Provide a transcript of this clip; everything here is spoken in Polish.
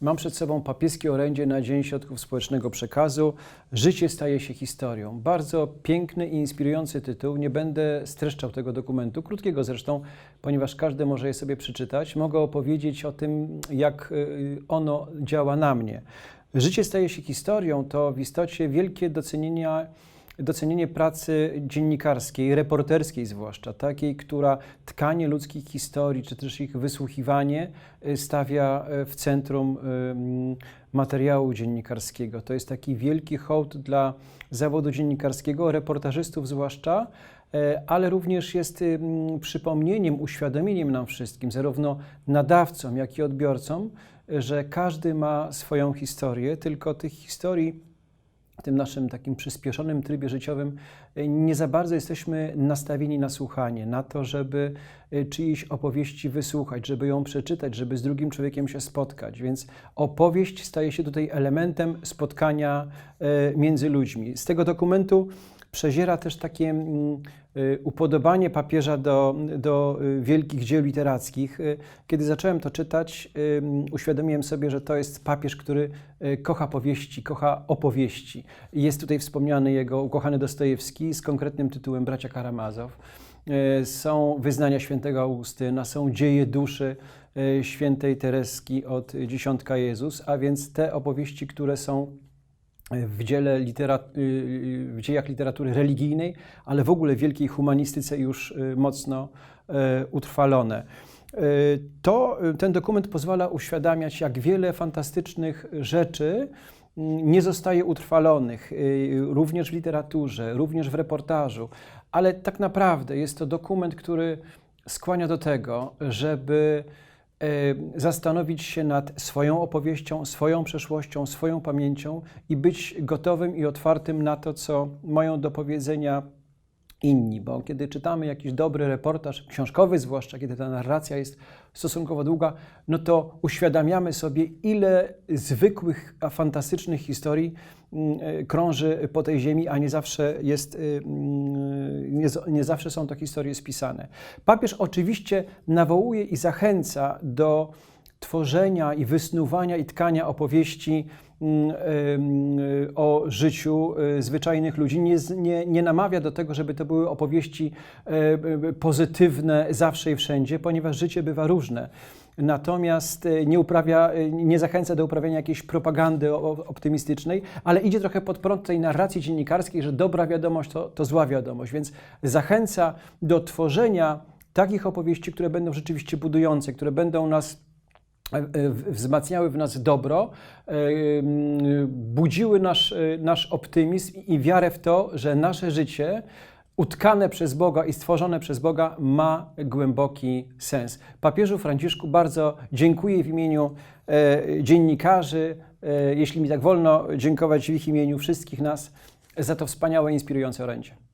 Mam przed sobą papieskie orędzie na Dzień Środków Społecznego Przekazu. Życie staje się historią. Bardzo piękny i inspirujący tytuł. Nie będę streszczał tego dokumentu, krótkiego zresztą, ponieważ każdy może je sobie przeczytać. Mogę opowiedzieć o tym, jak y, ono działa na mnie. Życie staje się historią to w istocie wielkie docenienia docenienie pracy dziennikarskiej, reporterskiej zwłaszcza, takiej, która tkanie ludzkich historii, czy też ich wysłuchiwanie y, stawia y, w centrum materiału dziennikarskiego. To jest taki wielki hołd dla zawodu dziennikarskiego, reportażystów zwłaszcza, e, ale również jest przypomnieniem, uświadomieniem nam wszystkim, zarówno nadawcom, jak i odbiorcom, że każdy ma swoją historię, tylko tych historii w tym naszym takim przyspieszonym trybie życiowym y, nie za bardzo jesteśmy nastawieni na słuchanie, na to, żeby y, czyjejś opowieści wysłuchać, żeby ją przeczytać, żeby z drugim człowiekiem się spotkać. Więc opowieść staje się tutaj elementem spotkania y, między ludźmi. Z tego dokumentu przeziera też takie mm, y, upodobanie papieża do, do y, wielkich dzieł literackich. Y, Kiedy zacząłem to czytać, uświadomiłem sobie, że to jest papież, który kocha powieści, kocha opowieści. Jest tutaj wspomniany jego ukochany Dostojewski z konkretnym tytułem Bracia Karamazow. Są wyznania świętego Augustyna, są dzieje duszy świętej Tereski od Dziesiątka Jezus, a więc te opowieści, które są w, dziele litera, y, w dziejach literatury religijnej, ale w ogóle w wielkiej humanistyce już y, mocno y, utrwalone. Y, To, y, ten dokument pozwala uświadamiać, jak wiele fantastycznych rzeczy mm, nie zostaje utrwalonych, y, również w literaturze, również w reportażu, ale tak naprawdę jest to dokument, który skłania do tego, żeby e, zastanowić się nad swoją opowieścią, swoją przeszłością, swoją pamięcią i być gotowym i otwartym na to, co mają do powiedzenia inni. Bo kiedy czytamy jakiś dobry reportaż, książkowy zwłaszcza, kiedy ta narracja jest stosunkowo długa, no to uświadamiamy sobie, ile zwykłych, a fantastycznych historii mm, e, krąży po tej ziemi, a nie zawsze jest, y, mm, nie, nie zawsze są to historie spisane. Papież oczywiście nawołuje i zachęca do tworzenia i wysnuwania i tkania opowieści mm, o życiu y, zwyczajnych ludzi. Nie, nie, nie namawia do tego, żeby to były opowieści e, e, pozytywne zawsze i wszędzie, ponieważ życie bywa różne. Natomiast e, nie, uprawia, e, nie zachęca do uprawiania jakiejś propagandy optymistycznej, ale idzie trochę pod prąd tej narracji dziennikarskiej, że dobra wiadomość to, to zła wiadomość, więc zachęca do tworzenia takich opowieści, które będą rzeczywiście budujące, które będą nas e, wzmacniały w nas dobro, budziły nasz, nasz optymizm i wiarę w to, że nasze życie utkane przez Boga i stworzone przez Boga ma głęboki sens. Papieżu Franciszku bardzo dziękuję w imieniu e, dziennikarzy, e, jeśli mi tak wolno dziękować w ich imieniu wszystkich nas, za to wspaniałe, inspirujące orędzie.